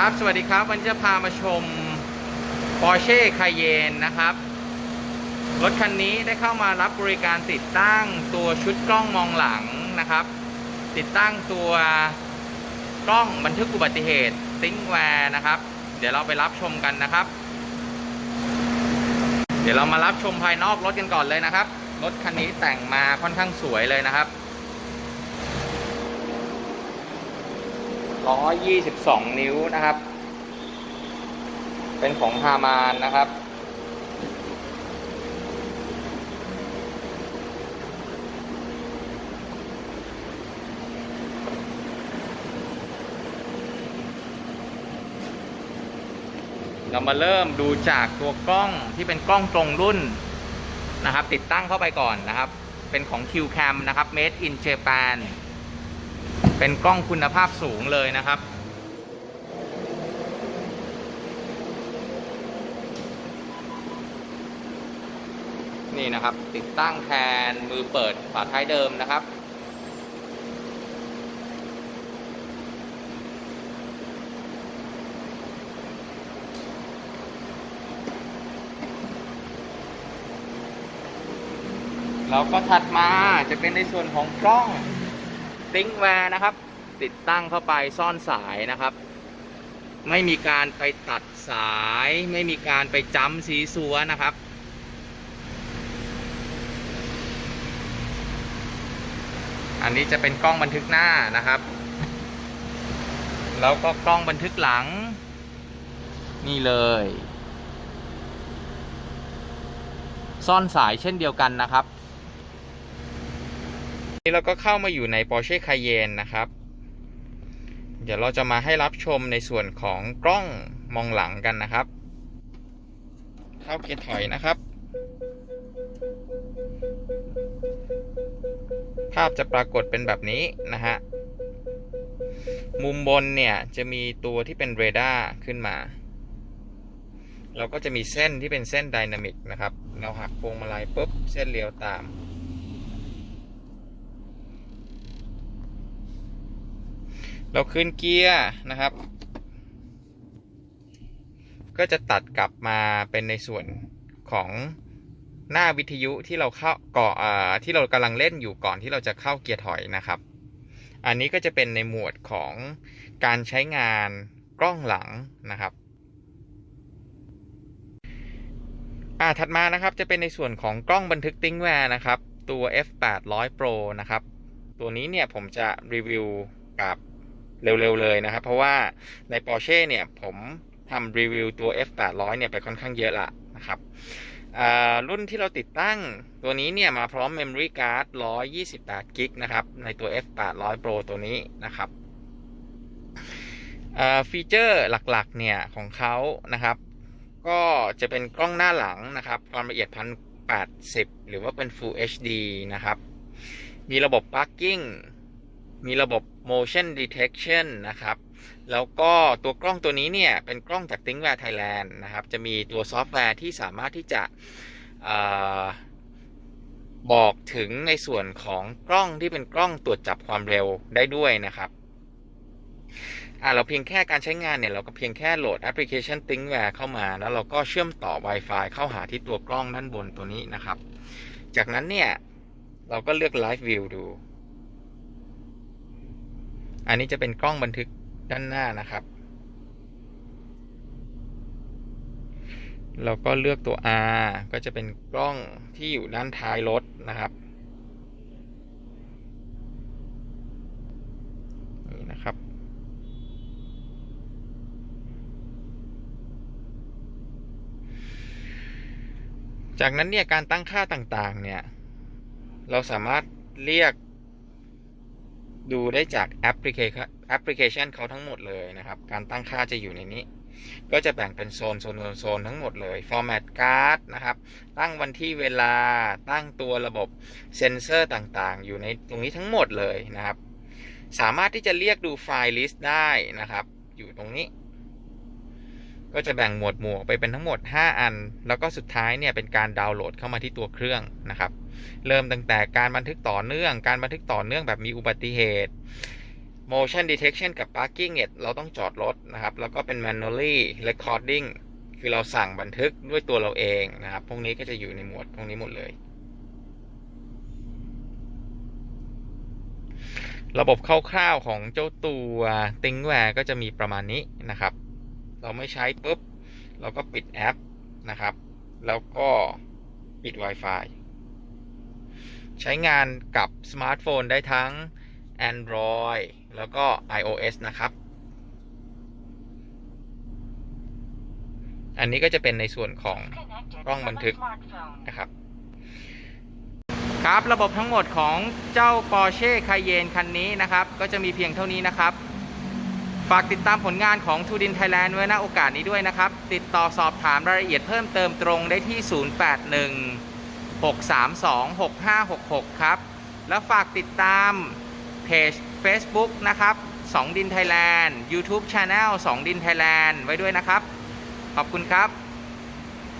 ครับ สวัสดีครับ วันนี้จะพามาชม Porsche Cayenne นะครับ รถคันนี้ได้เข้ามารับบริการติดตั้งตัวชุดกล้องมองหลังนะครับ ติดตั้งตัวกล้องบันทึกอุบัติเหตุซิงแวร์นะครับ เดี๋ยวเราไปรับชมกันนะครับ เดี๋ยวเรามารับชมภายนอกรถกันก่อนเลยนะครับ รถคันนี้แต่งมาค่อนข้างสวยเลยนะครับ 122 นิ้วนะครับ เป็นของฮามานนะครับ เรามาเริ่มดูจากตัวกล้องที่เป็นกล้องตรงรุ่นนะครับ ติดตั้งเข้าไปก่อนนะครับ เป็นของ QCam นะครับ Made in Japan เป็นกล้องคุณภาพสูงเลยนะครับ นี่นะครับ ติดตั้งแทนมือเปิดฝาท้ายเดิมนะครับแล้วก็ถัดมาจะเป็นในส่วนของกล้อง ติงแวร์นะครับ ติดตั้งเข้าไปซ่อนสายนะครับ ไม่มีการไปตัดสาย ไม่มีการไปจ้ำสีสัวนะครับอันนี้จะเป็นกล้องบันทึกหน้านะครับ แล้วก็กล้องบันทึกหลัง นี่เลย ซ่อนสายเช่นเดียวกันนะครับ นี่เราก็เข้ามาอยู่ใน Porsche Cayenne นะครับ เดี๋ยวเราจะมาให้รับชมในส่วนของกล้องมองหลังกันนะครับ เข้าเกียร์ถอยนะครับ ภาพจะปรากฏเป็นแบบนี้นะฮะ มุมบนเนี่ยจะมีตัวที่เป็นเรดาร์ขึ้นมา เราก็จะมีเส้นที่เป็นเส้นไดนามิกนะครับ เราหักพวงมาลัยปุ๊บ เส้นเลี้ยวตาม เราขึ้นเกียร์นะครับ ก็จะตัดกลับมาเป็นในส่วนของหน้าวิทยุที่เราเข้าเก่ออ่าที่เรากำลังเล่นอยู่ก่อนที่เราจะเข้าเกียร์ถอยนะครับ อันนี้ก็จะเป็นในหมวดของการใช้งานกล้องหลังนะครับอ่าถัดมานะครับจะเป็นในส่วนของกล้องบันทึกติ้งแวร์นะครับ ตัว F800 Pro นะครับ ตัวนี้เนี่ยผมจะรีวิวกับ เร็วๆเลยนะครับ เพราะว่าใน Porsche เนี่ยผมทำรีวิวตัว F800 เนี่ยไปค่อนข้างเยอะละนะครับรุ่นที่เราติดตั้งตัวนี้เนี่ยมาพร้อม Memory Card 128 g b นะครับ ในตัว F800 Pro ตัวนี้นะครับฟีเจอร์หลักๆ เนี่ย ของเขานะครับ ก็จะเป็นกล้องหน้าหลังนะครับ ความละเอียด 1080 หรือว่าเป็น Full HD นะครับ มีระบบ parking มีระบบ motion detection นะครับ แล้วก็ตัวกล้องตัวนี้เนี่ย เป็นกล้องจาก t h i n k w a r e Thailand นะครับ จะมีตัวซอฟต์แวร์ที่สามารถที่จะอบอกถึงในส่วนของกล้องที่เป็นกล้องตรวจจับความเร็วได้ด้วยนะครับอ่าเราเพียงแค่การใช้งานเนี่ย เราก็เพียงแค่โหลดแอปพลิเคชัน t h i n k w a r e เข้ามา แล้วเราก็เชื่อมต่อ Wi-Fi เข้าหาที่ตัวกล้องด้านบนตัวนี้นะครับ จากนั้นเนี่ย เราก็เลือก Live View ดู อันนี้จะเป็นกล้องบันทึกด้านหน้านะครับ เราก็เลือกตัว R ก็จะเป็นกล้องที่อยู่ด้านท้ายรถนะครับนี่นะครับจากนั้นเนี่ยการตั้งค่าต่างๆ เนี่ย เราสามารถเรียก ดูได้จากแอปพลิเคชันแอปพลิเคชันเขาทั้งหมดเลยนะครับ การตั้งค่าจะอยู่ในนี้ ก็จะแบ่งเป็นโซนโซนโซนทั้งหมดเลย Format Card นะครับ ตั้งวันที่เวลาตั้งตัวระบบเซนเซอร์ต่างๆ อยู่ในตรงนี้ทั้งหมดเลยนะครับ สามารถที่จะเรียกดูไฟล์ลิสต์ได้นะครับ อยู่ตรงนี้ ก็จะแบ่งหมวดหมู่ไปเป็นทั้งหมด 5 อัน แล้วก็สุดท้ายเนี่ยเป็นการดาวน์โหลดเข้ามาที่ตัวเครื่องนะครับ เริ่มตั้งแต่การบันทึกต่อเนื่อง การบันทึกต่อเนื่องแบบมีอุบัติเหตุ motion detection กับ parking เนี่ยเราต้องจอดรถนะครับ แล้วก็เป็น manually recording คือเราสั่งบันทึกด้วยตัวเราเองนะครับ พวกนี้ก็จะอยู่ในหมวดพวกนี้หมดเลยระบบคร่าวๆของเจ้าตัว ThinkWare ก็จะมีประมาณนี้นะครับ เราไม่ใช้ปุ๊บ เราก็ปิดแอปนะครับ แล้วก็ปิด Wi-Fi ใช้งานกับสมาร์ทโฟนได้ทั้ง Android แล้วก็ iOS นะครับ อันนี้ก็จะเป็นในส่วนของกล้องบันทึกนะครับ ครับระบบทั้งหมดของเจ้า Porsche Cayenne คันนี้นะครับ ก็จะมีเพียงเท่านี้นะครับ ฝากติดตามผลงานของ t ูดินไทยแลนด์ไว้ณโอกาสนี้ด้วยนะครับ ติดต่อสอบถามรายละเอียดเพิ่มเติมตรงได้ที่ 081 632 6566 ครับ แล้วฝากติดตามเพจ Facebook นะครับ2ดินไทยแลนด์ YouTube Channel 2ดินไทยแลนด์ไว้ด้วยนะครับ ขอบคุณครับ